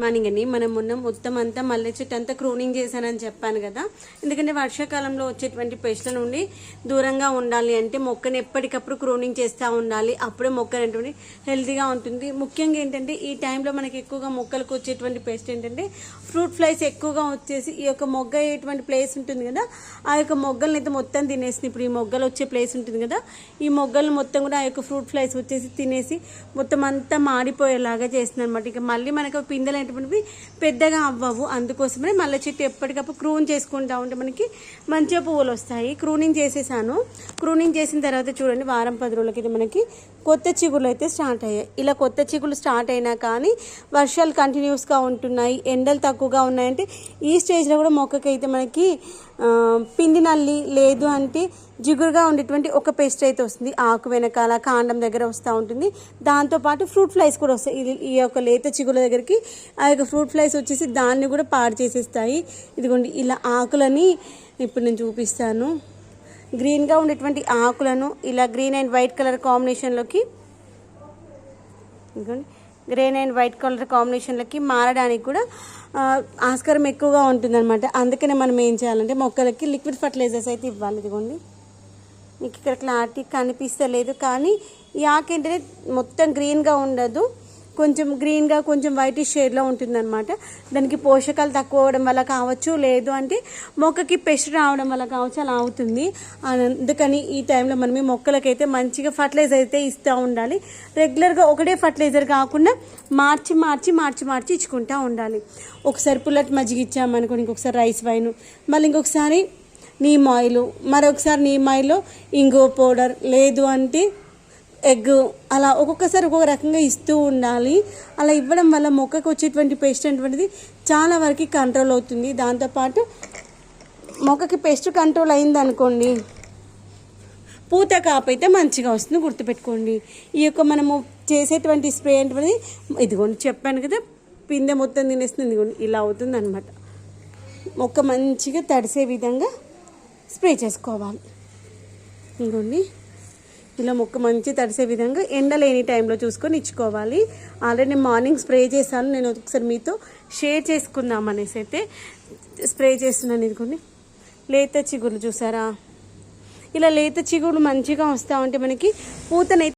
Morning అండి మనం మొన్న మొత్తం అంతా మల్లె చెట్టు అంతా క్రూనింగ్ చేశానని చెప్పాను కదా. ఎందుకంటే వర్షాకాలంలో వచ్చేటువంటి పెస్ట్ల నుండి దూరంగా ఉండాలి అంటే మొక్కని ఎప్పటికప్పుడు క్రూనింగ్ చేస్తూ ఉండాలి. అప్పుడే మొక్క అనేటువంటి హెల్తీగా ఉంటుంది. ముఖ్యంగా ఏంటంటే ఈ టైంలో మనకి ఎక్కువగా మొక్కలకు వచ్చేటువంటి పెస్ట్ ఏంటంటే ఫ్రూట్ ఫ్లైస్ ఎక్కువగా వచ్చేసి ఈ యొక్క మొగ్గ అయ్యేటువంటి ప్లేస్ ఉంటుంది కదా. ఆ యొక్క మొగ్గలను అయితే మొత్తం తినేసి ఇప్పుడు ఈ మొగ్గలు వచ్చే ప్లేస్ ఉంటుంది కదా. ఈ మొగ్గలు మొత్తం కూడా ఆ యొక్క ఫ్రూట్ ఫ్లైస్ వచ్చేసి తినేసి మొత్తం అంతా మాడిపోయేలాగా చేస్తుంది అనమాట ఇక మళ్ళీ మనకు పిందెలు అనేటువంటివి పెద్దగా అవ్వవు. అందుకోసమే మల్లె చెట్టు ఎప్పటికప్పుడు క్రూన్ చేసుకుంటా ఉంటే మనకి మంచిగా పువ్వులు వస్తాయి. క్రూనింగ్ చేసేసాను. క్రూనింగ్ చేసిన తర్వాత చూడండి వారం పది రోజులకి మనకి కొత్త చిగుళ్ళు అయితే స్టార్ట్ అయ్యాయి. ఇలా కొత్త చిగుళ్ళు స్టార్ట్ అయినా కానీ వర్షాలు కంటిన్యూస్గా ఉంటున్నాయి ఎండలు తక్కువగా ఉన్నాయంటే ఈ స్టేజ్లో కూడా మొక్కకైతే మనకి పిండి నల్లి లేదు అంటే జిగురుగా ఉండేటువంటి ఒక పేస్ట్ అయితే వస్తుంది. ఆకు వెనకాల కాండం దగ్గర వస్తూ ఉంటుంది. దాంతోపాటు ఫ్రూట్ ఫ్లైస్ కూడా వస్తాయి. ఇది ఈ యొక్క లేత చిగుల దగ్గరికి ఆ యొక్క ఫ్రూట్ ఫ్లైస్ వచ్చేసి దాన్ని కూడా పాడు చేసేస్తాయి. ఇదిగోండి ఇలా ఆకులని ఇప్పుడు నేను చూపిస్తాను. గ్రీన్గా ఉండేటువంటి ఆకులను ఇలా గ్రీన్ అండ్ వైట్ కలర్ కాంబినేషన్లోకి ఇదిగోండి. గ్రీన్ అండ్ వైట్ కలర్ కాంబినేషన్లకి మారడానికి కూడా ఆస్కారం ఎక్కువగా ఉంటుందన్నమాట. అందుకనే మనం ఏం చేయాలంటే మొక్కలకి లిక్విడ్ ఫర్టిలైజర్స్ అయితే ఇవ్వాలి. ఇదిగోండి. మీకు ఇక్కడ క్లారిటీ కనిపిస్తలేదు. కానీ ఈ ఆకు ఏంటంటే మొత్తం గ్రీన్గా ఉండదు. కొంచెం గ్రీన్గా కొంచెం వైట్ షేడ్లో ఉంటుందన్నమాట. దానికి పోషకాలు తక్కువ అవడం వల్ల కావచ్చు లేదు అంటే మొక్కకి పెస్ట్ రావడం వల్ల కావచ్చు అలా అవుతుంది. అందుకని ఈ టైంలో మనం ఈ మొక్కలకైతే మంచిగా ఫర్టిలైజర్ అయితే ఇస్తూ ఉండాలి. రెగ్యులర్గా ఒకటే ఫర్టిలైజర్ కాకుండా మార్చి మార్చి మార్చి మార్చి ఇచ్చుకుంటూ ఉండాలి. ఒకసారి పుల్లటి మజ్జిగ ఇచ్చామనుకోండి ఇంకొకసారి రైస్ వైన్ మళ్ళీ ఇంకొకసారి నీమ్ ఆయిల్ మరొకసారి నీమ్ ఆయిల్లో ఇంగో పౌడర్ లేదు అంటే ఎగ్ అలా ఒక్కొక్కసారి ఒక్కొక్క రకంగా ఇస్తూ ఉండాలి. అలా ఇవ్వడం వల్ల మొక్కకు వచ్చేటువంటి పేస్ట్ అనేటువంటిది చాలా వరకు కంట్రోల్ అవుతుంది. దాంతోపాటు మొక్కకి పేస్ట్ కంట్రోల్ అయింది అనుకోండి పూత కాపు అయితే మంచిగా వస్తుంది గుర్తుపెట్టుకోండి. ఈ యొక్క మనము చేసేటువంటి స్ప్రే ఏంటిది ఇదిగోండి చెప్పాను కదా పిందె మొత్తం తినేస్తుంది ఇదిగోండి ఇలా అవుతుంది అనమాట మొక్క మంచిగా తడిసే విధంగా స్ప్రే చేసుకోవాలి. ఇదిగోండి. ఇలా మొక్క మంచి తడిసే విధంగా ఎండ లేని టైంలో చూసుకొని ఇచ్చుకోవాలి. ఆల్రెడీ నేను మార్నింగ్ స్ప్రే చేశాను. నేను ఒకసారి మీతో షేర్ చేసుకుందాం అనేసి అయితే స్ప్రే చేస్తున్నాను. ఇదిగోండి. లేత చిగురు చూసారా? ఇలా లేత చిగురు మంచిగా వస్తూ ఉంటే మనకి పూతనైతే